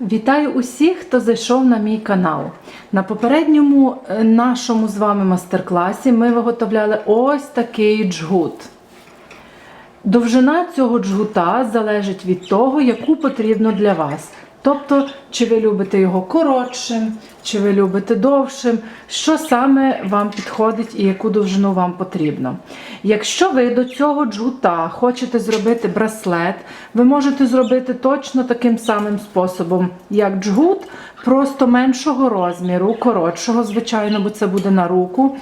Вітаю усіх, хто зайшов на мій канал. На попередньому е, нашому з вами мастер-класі ми виготовляли ось такий джгут. Довжина цього джгута залежить від того, яку потрібно для вас. Тобто, чи ви любите його коротшим, чи ви любите довшим, що саме вам підходить і яку довжину вам потрібно. Якщо ви до цього джгута хочете зробити браслет, ви можете зробити точно таким самим способом, як джгут, просто меншого розміру, коротшого, звичайно, бо це буде на руку.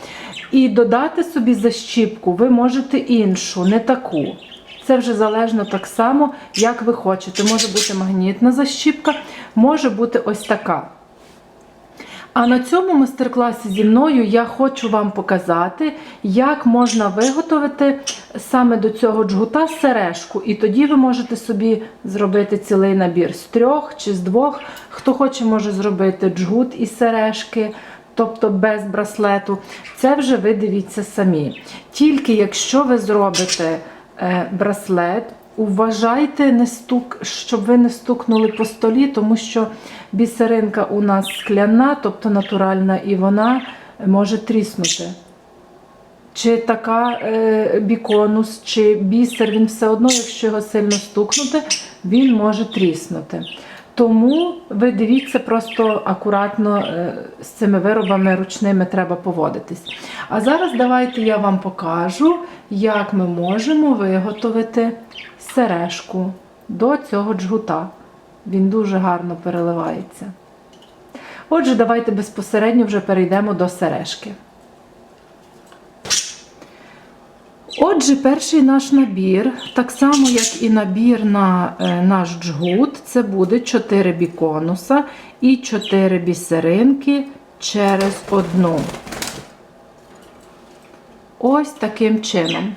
І додати собі защіпку ви можете іншу, не таку. Це вже залежно так само, як ви хочете. Може бути магнітна защіпка, може бути ось така. А на цьому майстер-класі зі мною я хочу вам показати, як можна виготовити саме до цього джгута сережку. І тоді ви можете собі зробити цілий набір з трьох чи з двох. Хто хоче, може зробити джгут і сережки. Тобто без браслету, це вже ви дивіться самі. Тільки якщо ви зробите браслет, уважайте, не стук, щоб ви не стукнули по столі, тому що бісеринка у нас скляна, тобто натуральна, і вона може тріснути. Чи така е, біконус, чи бісер, він все одно, якщо його сильно стукнути, він може тріснути. Тому ви дивіться, просто акуратно е, з цими виробами ручними треба поводитись. А зараз давайте я вам покажу, як ми можемо виготовити сережку до цього джгута. Він дуже гарно переливається. Отже, давайте безпосередньо вже перейдемо до сережки. Отже, перший наш набір, так само як і набір на е, наш джгут, це буде 4 біконуса і 4 бісеринки через одну. Ось таким чином.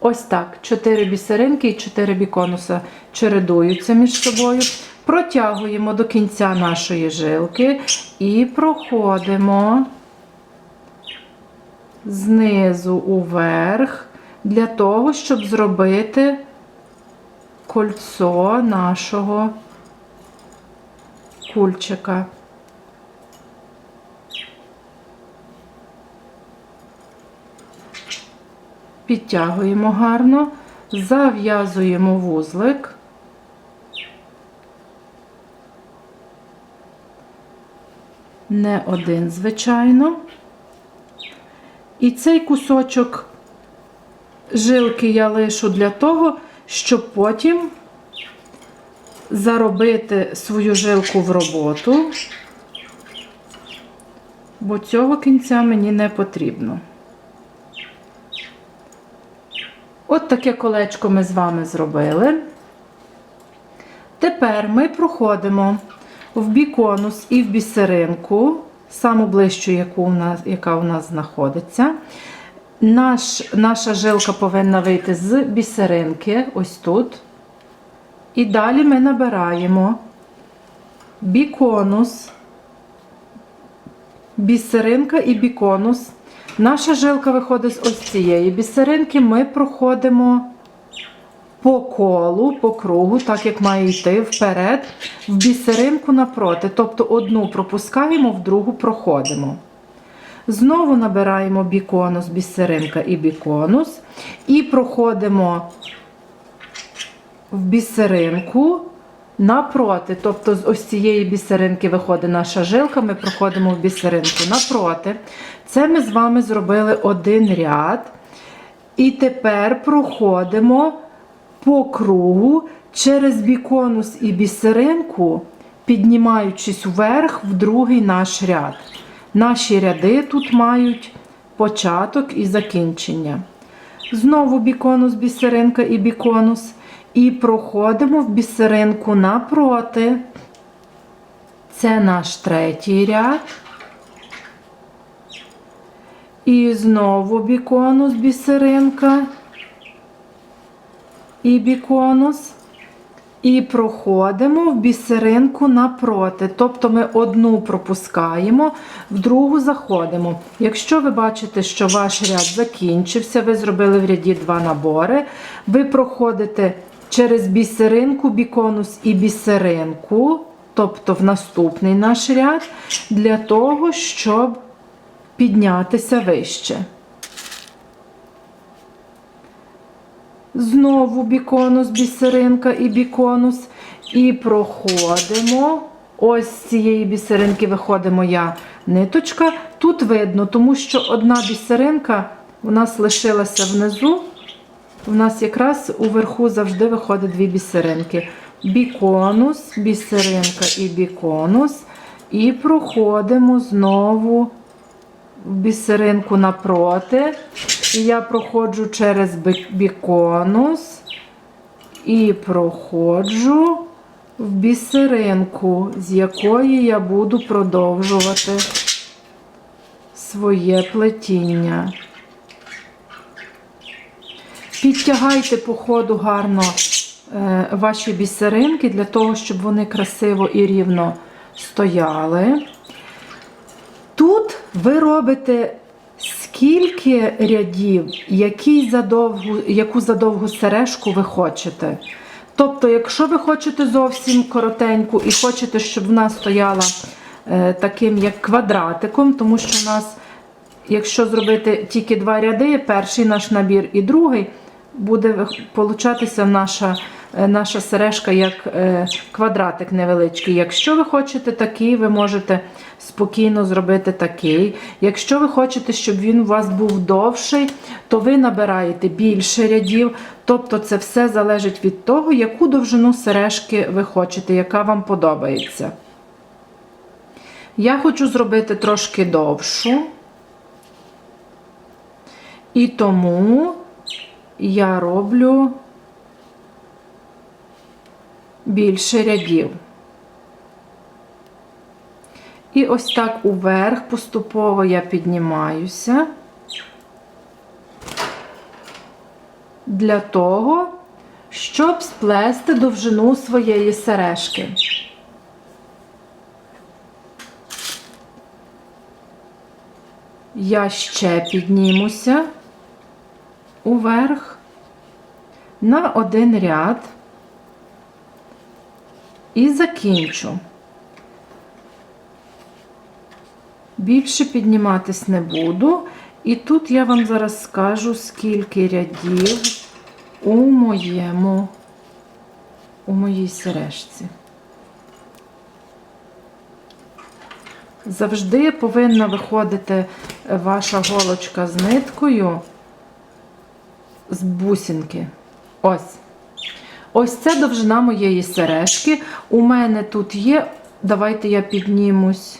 Ось так. 4 бісеринки і 4 біконуса чередуються між собою. Протягуємо до кінця нашої жилки і проходимо знизу уверх для того, щоб зробити кольцо нашого кульчика. Підтягуємо гарно, зав'язуємо вузлик. Не один, звичайно. І цей кусочок жилки я лишу для того, щоб потім заробити свою жилку в роботу, бо цього кінця мені не потрібно. От таке колечко ми з вами зробили. Тепер ми проходимо в біконус і в бісеринку саму ближчу, яку у нас, яка у нас знаходиться. Наш, Наша жилка повинна вийти з бісеринки, ось тут. І далі ми набираємо біконус, бісеринка і біконус. Наша жилка виходить з ось цієї бісеринки, ми проходимо по колу, по кругу, так як має йти вперед, в бісеринку напроти. Тобто одну пропускаємо, в другу проходимо. Знову набираємо біконус, бісеринка і біконус. І проходимо в бісеринку напроти. Тобто з ось цієї бісеринки виходить наша жилка, ми проходимо в бісеринку напроти. Це ми з вами зробили один ряд. І тепер проходимо по кругу через біконус і бісеринку, піднімаючись вверх в другий наш ряд. Наші ряди тут мають початок і закінчення. Знову біконус, бісеринка і біконус. І проходимо в бісеринку напроти. Це наш третій ряд. І знову біконус, бісеринка і біконус. І проходимо в бісеринку напроти. Тобто ми одну пропускаємо, в другу заходимо. Якщо ви бачите, що ваш ряд закінчився, ви зробили в ряді два набори, ви проходите через бісеринку, біконус і бісеринку. тобто в наступний наш ряд, для того, щоб піднятися вище. Знову біконус, бісеринка і біконус. І проходимо. Ось з цієї бісеринки виходить моя ниточка. Тут видно, тому що одна бісеринка у нас лишилася внизу. У нас якраз уверху завжди виходить дві бісеринки. Біконус, бісеринка і біконус. І проходимо знову бісеринку напроти. І я проходжу через біконус і проходжу в бісеринку, з якої я буду продовжувати своє плетіння. Підтягайте по ходу гарно е, ваші бісеринки для того, щоб вони красиво і рівно стояли. Тут ви робите скільки рядів, який задовгу, яку задовгу сережку ви хочете. Тобто, якщо ви хочете зовсім коротеньку і хочете, щоб вона стояла е, таким як квадратиком, тому що у нас, якщо зробити тільки два ряди, перший наш набір і другий, буде получатися наша, наша сережка як е, квадратик невеличкий. Якщо ви хочете такий, ви можете спокійно зробити такий. Якщо ви хочете, щоб він у вас був довший, то ви набираєте більше рядів. Тобто це все залежить від того, яку довжину сережки ви хочете, яка вам подобається. Я хочу зробити трошки довшу. І тому я роблю більше рядів. І ось так уверх поступово я піднімаюся для того, щоб сплести довжину своєї сережки. Я ще піднімуся уверх на один ряд і закінчу. Більше підніматись не буду. І тут я вам зараз скажу, скільки рядів у моєму, у моїй сережці. Завжди повинна виходити ваша голочка з ниткою з бусинки. Ось. Ось це довжина моєї сережки. У мене тут є. Давайте я піднімусь.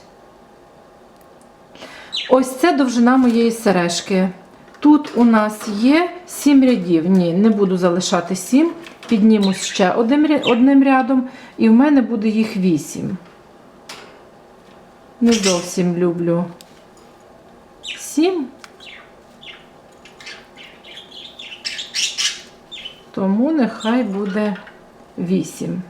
Ось це довжина моєї сережки. Тут у нас є 7 рядів. Ні, не буду залишати 7. Піднімусь ще одним, рядом, і в мене буде їх 8. Не зовсім люблю 7. Тому нехай буде 8.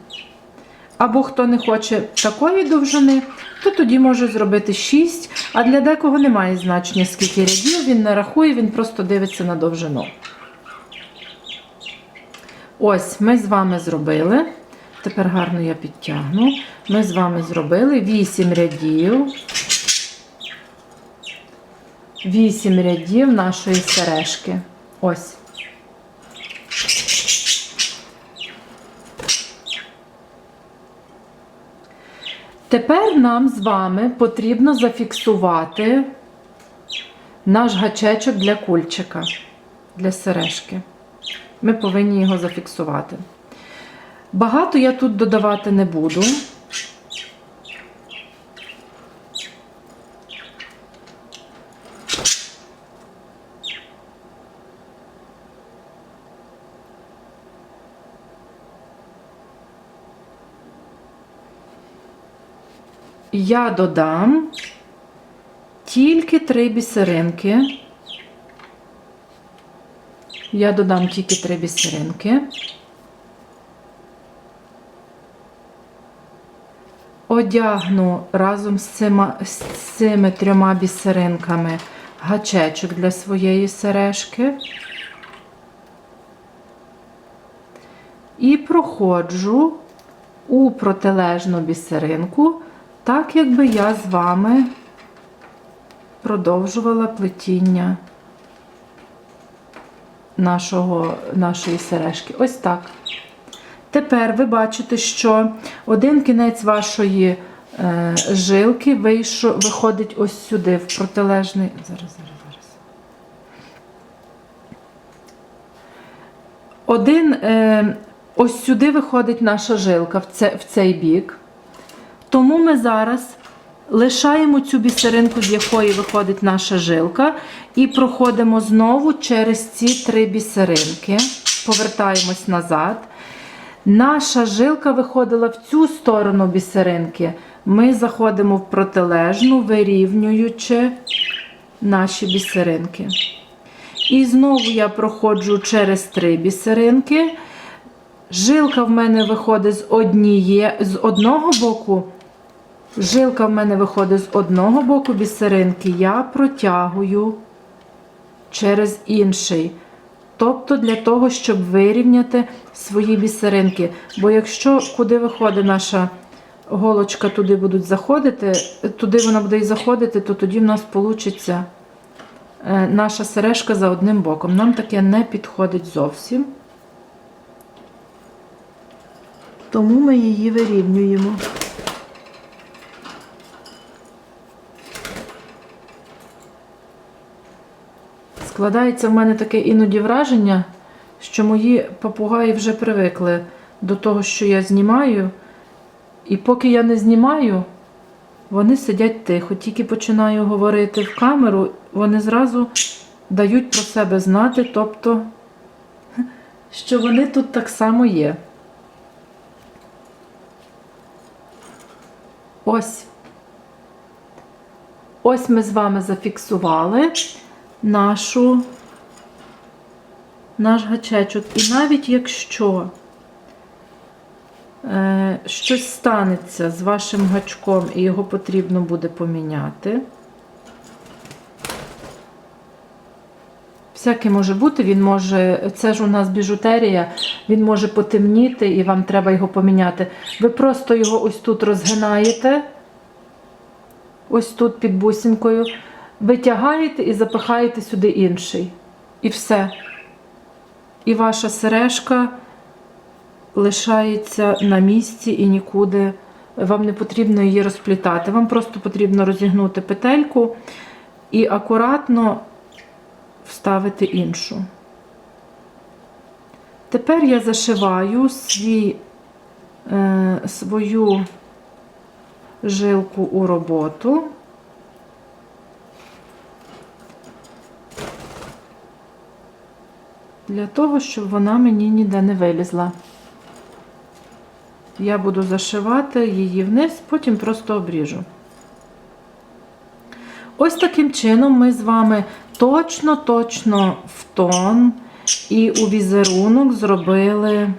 Або хто не хоче такої довжини, то тоді може зробити 6. А для декого немає значення, скільки рядів, він не рахує, він просто дивиться на довжину. Ось ми з вами зробили. Тепер гарно я підтягну. Ми з вами зробили 8 рядів. 8 рядів нашої сережки. Ось. Тепер нам з вами потрібно зафіксувати наш гачечок для кульчика, для сережки. Ми повинні його зафіксувати. Багато я тут додавати не буду. Я додам тільки три бісеринки. Я додам тільки три бісеринки. Одягну разом з цими, з цими трьома бісеринками гачечок для своєї сережки. І проходжу у протилежну бісеринку, так якби я з вами продовжувала плетіння нашого, нашої сережки. Ось так. Тепер ви бачите, що один кінець вашої е, жилки вийшов, виходить ось сюди, в протилежний. Зараз, зараз, зараз. Один е, ось сюди виходить наша жилка в, це, в цей бік. Тому ми зараз лишаємо цю бісеринку, з якої виходить наша жилка, і проходимо знову через ці три бісеринки. Повертаємось назад. Наша жилка виходила в цю сторону бісеринки. Ми заходимо в протилежну, вирівнюючи наші бісеринки. І знову я проходжу через три бісеринки. Жилка в мене виходить з одніє, з одного боку. Жилка в мене виходить з одного боку бісеринки, я протягую через інший. Тобто для того, щоб вирівняти свої бісеринки. Бо якщо куди виходить наша голочка, туди будуть заходити, туди вона буде і заходити, то тоді в нас вийде наша сережка за одним боком. Нам таке не підходить зовсім. Тому ми її вирівнюємо. Складається в мене таке іноді враження, що мої папугаї вже привикли до того, що я знімаю. І поки я не знімаю, вони сидять тихо. Тільки починаю говорити в камеру, вони зразу дають про себе знати, тобто, що вони тут так само є. Ось. Ось ми з вами зафіксували нашу, наш гачечок. І навіть якщо е, щось станеться з вашим гачком і його потрібно буде поміняти, всяке може бути, він може, це ж у нас біжутерія, він може потемніти і вам треба його поміняти. Ви просто його ось тут розгинаєте, ось тут під бусинкою витягаєте і запихаєте сюди інший. І все. І ваша сережка лишається на місці і нікуди. Вам не потрібно її розплітати. Вам просто потрібно розігнути петельку і акуратно вставити іншу. Тепер я зашиваю свій, е, свою жилку у роботу. Для того, щоб вона мені ніде не вилізла. Я буду зашивати її вниз, потім просто обріжу. Ось таким чином ми з вами точно-точно в тон і у візерунок зробили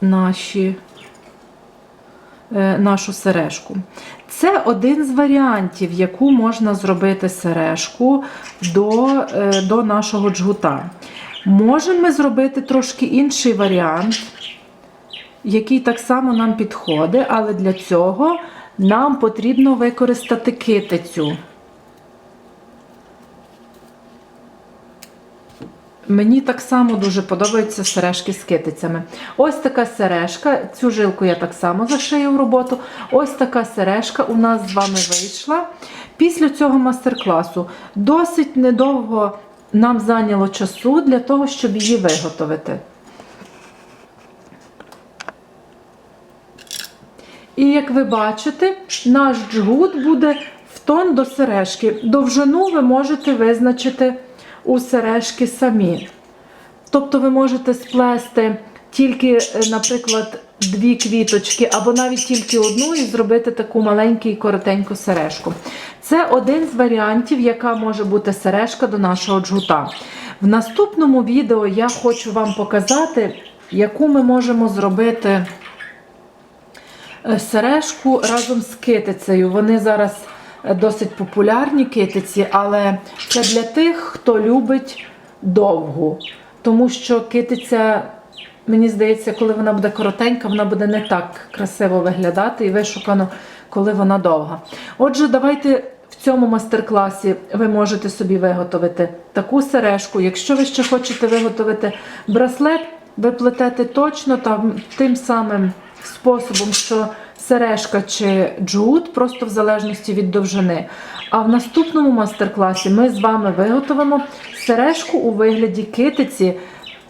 наші, нашу сережку. Це один з варіантів, яку можна зробити сережку до, е, до нашого джгута. Можемо ми зробити трошки інший варіант, який так само нам підходить, але для цього нам потрібно використати китицю. Мені так само дуже подобаються сережки з китицями. Ось така сережка, цю жилку я так само зашию в роботу. Ось така сережка у нас з вами вийшла. Після цього мастер-класу досить недовго нам зайняло часу для того, щоб її виготовити. І як ви бачите, наш джгут буде в тон до сережки. Довжину ви можете визначити у сережки самі. Тобто ви можете сплести тільки, е, наприклад, дві квіточки, або навіть тільки одну, і зробити таку маленьку і коротеньку сережку. Це один з варіантів, яка може бути сережка до нашого джгута. В наступному відео я хочу вам показати, яку ми можемо зробити е, сережку разом з китицею. Вони зараз досить популярні китиці, але це для тих, хто любить довгу. Тому що китиця мені здається, коли вона буде коротенька, вона буде не так красиво виглядати і вишукано, коли вона довга. Отже, давайте в цьому майстер-класі ви можете собі виготовити таку сережку. Якщо ви ще хочете виготовити браслет, ви плетете точно там тим самим способом, що сережка чи джут, просто в залежності від довжини. А в наступному майстер-класі ми з вами виготовимо сережку у вигляді китиці,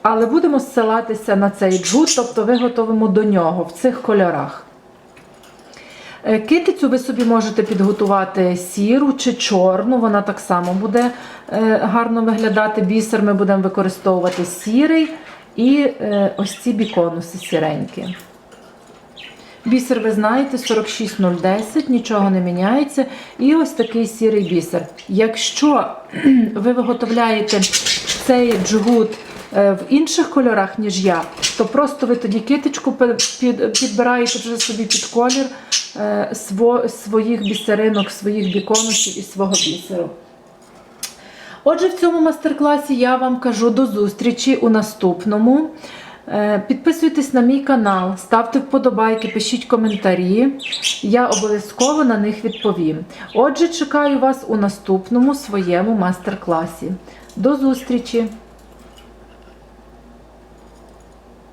але будемо зсилатися на цей джут, тобто виготовимо до нього в цих кольорах. Е, Китицю ви собі можете підготувати сіру чи чорну, вона так само буде е, гарно виглядати. Бісер ми будемо використовувати сірий і е, ось ці біконуси сіренькі. Бісер, ви знаєте, 46010, нічого не міняється. І ось такий сірий бісер. Якщо ви виготовляєте цей джгут е, в інших кольорах, ніж я, то просто ви тоді китичку підбираєте вже собі під колір е, своїх бісеринок, своїх біконусів і свого бісеру. Отже, в цьому майстер-класі я вам кажу до зустрічі у наступному. Е, Підписуйтесь на мій канал, ставте вподобайки, пишіть коментарі. Я обов'язково на них відповім. Отже, чекаю вас у наступному своєму майстер-класі. До зустрічі!